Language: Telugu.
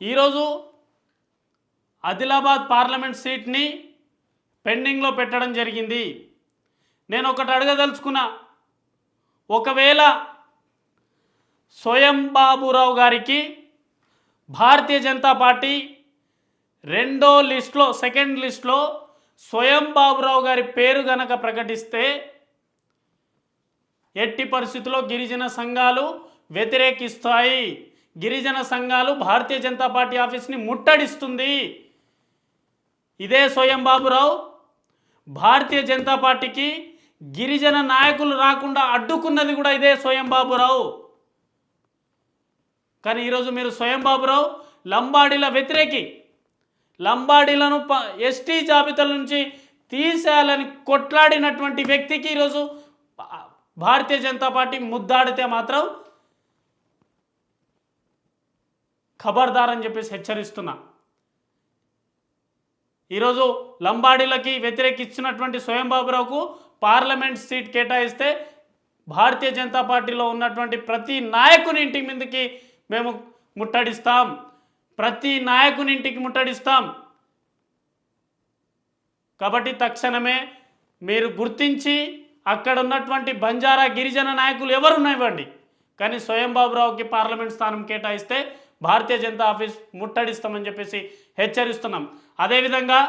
ఈరోజు ఆదిలాబాద్ పార్లమెంట్ సీట్ని పెండింగ్లో పెట్టడం జరిగింది. నేను ఒకటి అడగదలుచుకున్నా. ఒకవేళ స్వయం బాబురావు గారికి భారతీయ జనతా పార్టీ రెండో లిస్ట్లో సెకండ్ లిస్ట్లో స్వయం బాబురావు గారి పేరు గనక ప్రకటిస్తే ఎట్టి పరిస్థితుల్లో గిరిజన సంఘాలు వ్యతిరేకిస్తాయి. గిరిజన సంఘాలు భారతీయ జనతా పార్టీ ఆఫీస్ని ముట్టడిస్తుంది. ఇదే స్వయం బాబురావు. భారతీయ జనతా పార్టీకి గిరిజన నాయకులు రాకుండా అడ్డుకున్నది కూడా ఇదే స్వయం బాబురావు. కానీ ఈరోజు మీరు స్వయం బాబురావు లంబాడీల వ్యతిరేకి లంబాడీలను ప ఎస్టీ జాబితాల నుంచి తీసేయాలని కొట్లాడినటువంటి వ్యక్తికి ఈరోజు భారతీయ జనతా పార్టీ ముద్దాడితే మాత్రం ఖబర్దార్ అని చెప్పేసి హెచ్చరిస్తున్నా. ఈరోజు లంబాడీలకి వ్యతిరేకించినటువంటి స్వయంబాబురావుకు పార్లమెంట్ సీట్ కేటాయిస్తే భారతీయ జనతా పార్టీలో ఉన్నటువంటి ప్రతి నాయకుని ఇంటి మీదకి మేము ముట్టడిస్తాం. ప్రతి నాయకుని ఇంటికి ముట్టడిస్తాం. కాబట్టి తక్షణమే మీరు గుర్తించి అక్కడ ఉన్నటువంటి బంజారా గిరిజన నాయకులు ఎవరున్నాయివ్వండి కానీ స్వయం బాబురావుకి పార్లమెంట్ స్థానం కేటాయిస్తే భారతీయ జనతా ఆఫీస్ ముట్టడిస్తామని చెప్పేసి హెచ్చరిస్తున్నాం. అదేవిధంగా